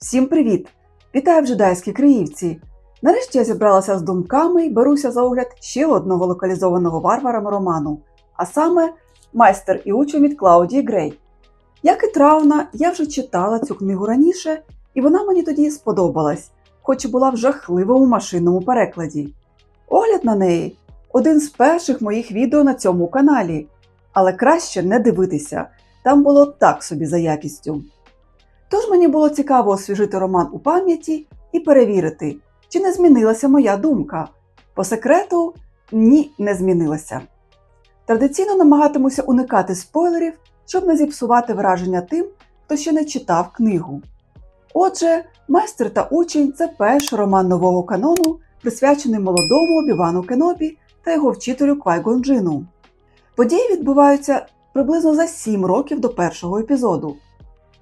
Всім привіт! Вітаю в джедайській Криївці! Нарешті я зібралася з думками і беруся за огляд ще одного локалізованого варварами роману, а саме майстер і учень від Клаудії Грей. Як і Трауна, я вже читала цю книгу раніше, і вона мені тоді сподобалась, хоч і була в жахливому машинному перекладі. Огляд на неї один з перших моїх відео на цьому каналі, але краще не дивитися, там було так собі за якістю. Тож мені було цікаво освіжити роман у пам'яті і перевірити, чи не змінилася моя думка. По секрету, ні, не змінилася. Традиційно намагатимуся уникати спойлерів, щоб не зіпсувати враження тим, хто ще не читав книгу. Отже, майстер та учень це перший роман нового канону, присвячений молодому Обівану Кенобі та його вчителю Квайгон Джину. Події відбуваються приблизно за 7 років до першого епізоду.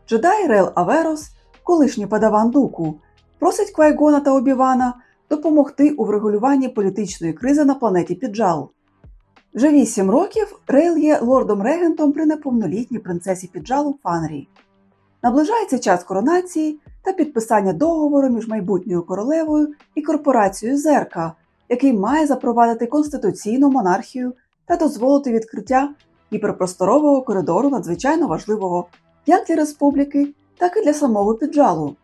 Джедай Рел Аверос, колишній падаван Дуку, просить Квайгона та Обівана допомогти у врегулюванні політичної кризи на планеті Піджал. Вже вісім років Рейл є лордом-регентом при неповнолітній принцесі Піджалу Фанрі. Наближається час коронації та підписання договору між майбутньою королевою і корпорацією Зерка, який має запровадити конституційну монархію та дозволити відкриття гіперпросторового коридору надзвичайно важливого як для республіки, так і для самого піджалу.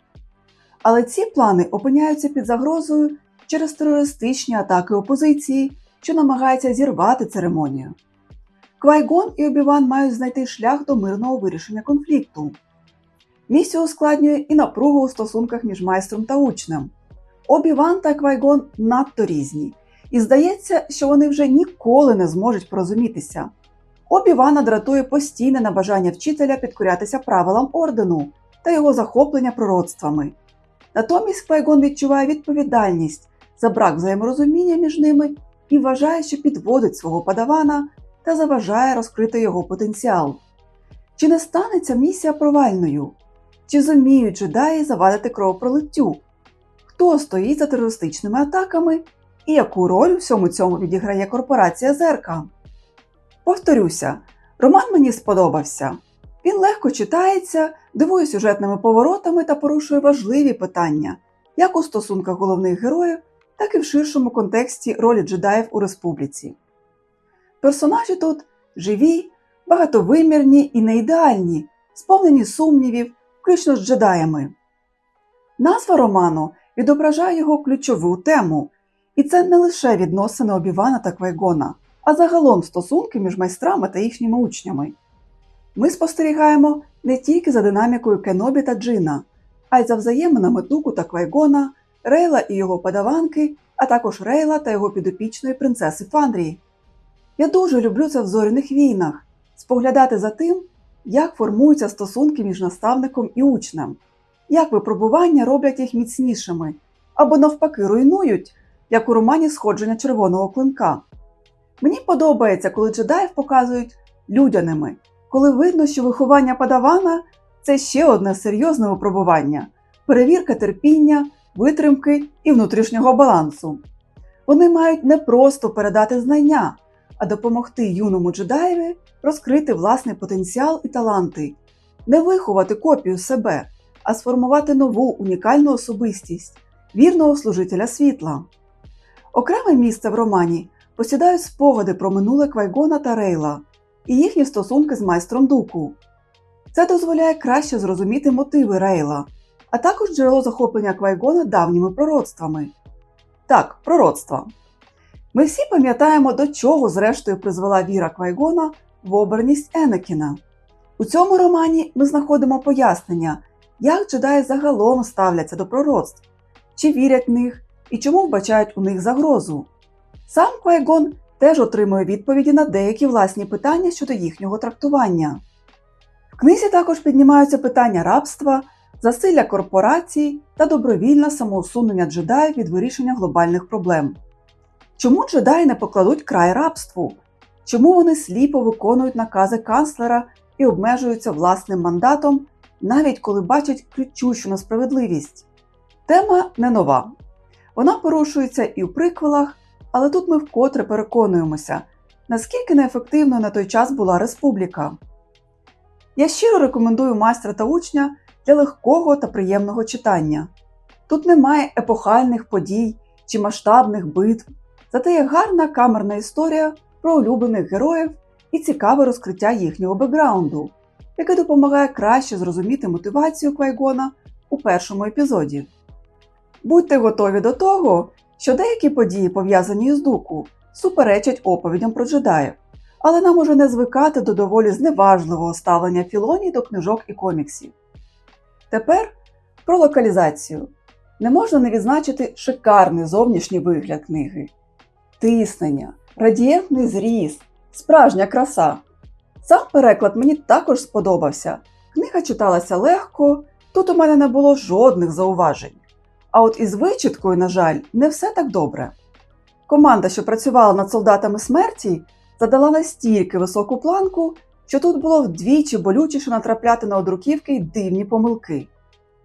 Але ці плани опиняються під загрозою через терористичні атаки опозиції, що намагається зірвати церемонію. Квайгон і Обіван мають знайти шлях до мирного вирішення конфлікту. Місію ускладнює і напруга у стосунках між майстром та учнем. Обіван та Квайгон надто різні, і здається, що вони вже ніколи не зможуть порозумітися. Обівана дратує постійне небажання вчителя підкорятися правилам ордену та його захоплення пророцтвами. Натомість Квайгон відчуває відповідальність за брак взаєморозуміння між ними і вважає, що підводить свого падавана та заважає розкрити його потенціал. Чи не станеться місія провальною? Чи зуміють джедаї завадити кровопролиттю? Хто стоїть за терористичними атаками і яку роль у всьому цьому відіграє корпорація Зерка? Повторюся, роман мені сподобався. Він легко читається, дивує сюжетними поворотами та порушує важливі питання, як у стосунках головних героїв, так і в ширшому контексті ролі джедаїв у республіці. Персонажі тут живі, багатовимірні і неідеальні, сповнені сумнівів, включно з джедаями. Назва роману відображає його ключову тему, і це не лише відносини Обівана та Квайгона а загалом стосунки між майстрами та їхніми учнями. Ми спостерігаємо не тільки за динамікою Кенобі та Джина, а й за взаєминами Дуку та Квайгона, Рейла і його подаванки, а також Рейла та його підопічної принцеси Фандрії. Я дуже люблю це в зоряних війнах споглядати за тим, як формуються стосунки між наставником і учнем, як випробування роблять їх міцнішими або навпаки руйнують, як у романі Сходження червоного клинка. Мені подобається, коли джедаїв показують людяними, коли видно, що виховання падавана це ще одне серйозне випробування, перевірка терпіння, витримки і внутрішнього балансу. Вони мають не просто передати знання, а допомогти юному джедаєві розкрити власний потенціал і таланти, не виховати копію себе, а сформувати нову унікальну особистість, вірного служителя світла. Окреме місце в романі посідають спогади про минуле Квайгона та Рейла і їхні стосунки з майстром Дуку. Це дозволяє краще зрозуміти мотиви Рейла, а також джерело захоплення Квайгона давніми пророцтвами. Так, пророцтва. Ми всі пам'ятаємо, до чого зрештою призвела віра Квайгона в оберність Енекіна. У цьому романі ми знаходимо пояснення, як джедаї загалом ставляться до пророцтв, чи вірять в них і чому вбачають у них загрозу. Сам Квайгон теж отримує відповіді на деякі власні питання щодо їхнього трактування. В книзі також піднімаються питання рабства, засилля корпорацій та добровільне самоусунення джедаїв від вирішення глобальних проблем. Чому джедаї не покладуть край рабству? Чому вони сліпо виконують накази канцлера і обмежуються власним мандатом, навіть коли бачать кричущу несправедливість? Тема не нова. Вона порушується і в приквелах, але тут ми вкотре переконуємося, наскільки неефективною на той час була республіка. Я щиро рекомендую майстра та учня для легкого та приємного читання. Тут немає епохальних подій чи масштабних битв, зате є гарна камерна історія про улюблених героїв і цікаве розкриття їхнього бекграунду, яке допомагає краще зрозуміти мотивацію Квайгона у першому епізоді. Будьте готові до того, що деякі події, пов'язані із дуку, суперечать оповідям про джедаїв, але нам уже не звикати до доволі зневажливого ставлення Філоні до книжок і коміксів. Тепер про локалізацію. Не можна не відзначити шикарний зовнішній вигляд книги, тиснення, радієнтний зріз, справжня краса. Сам переклад мені також сподобався. Книга читалася легко, тут у мене не було жодних зауважень. А от із вичіткою, на жаль, не все так добре. Команда, що працювала над солдатами смерті, задала настільки високу планку, що тут було вдвічі болючіше натрапляти на одруківки й дивні помилки.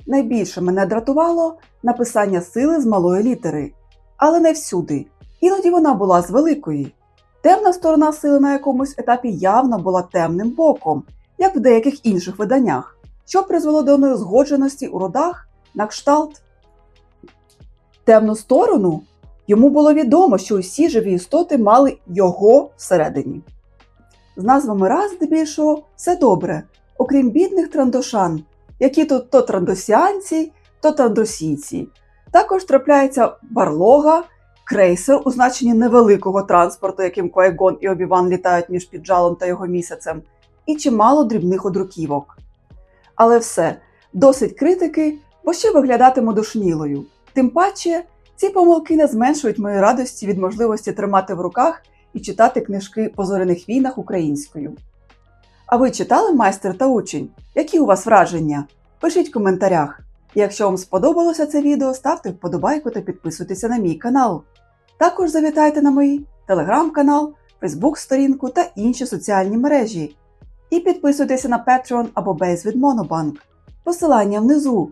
Найбільше мене дратувало написання сили з малої літери, але не всюди. Іноді вона була з великої. Темна сторона сили на якомусь етапі явно була темним боком, як в деяких інших виданнях, що призвело до неузгодженості у родах на кшталт. Темну сторону йому було відомо, що усі живі істоти мали його всередині. З назвами раз здебільшого все добре, окрім бідних трандошан, які тут то трандосіанці, то трандосійці. Також трапляється барлога, крейсер у значенні невеликого транспорту, яким Квайгон і Обіван літають між піджалом та його місяцем, і чимало дрібних одруківок. Але все, досить критики, бо ще виглядатиму душнілою. Тим паче, ці помилки не зменшують моєї радості від можливості тримати в руках і читати книжки по зоряних війнах українською. А ви читали майстер та учень? Які у вас враження? Пишіть в коментарях. І якщо вам сподобалося це відео, ставте вподобайку та підписуйтеся на мій канал. Також завітайте на мій телеграм-канал, фейсбук-сторінку та інші соціальні мережі. І підписуйтеся на Patreon або Base від Monobank. Посилання внизу.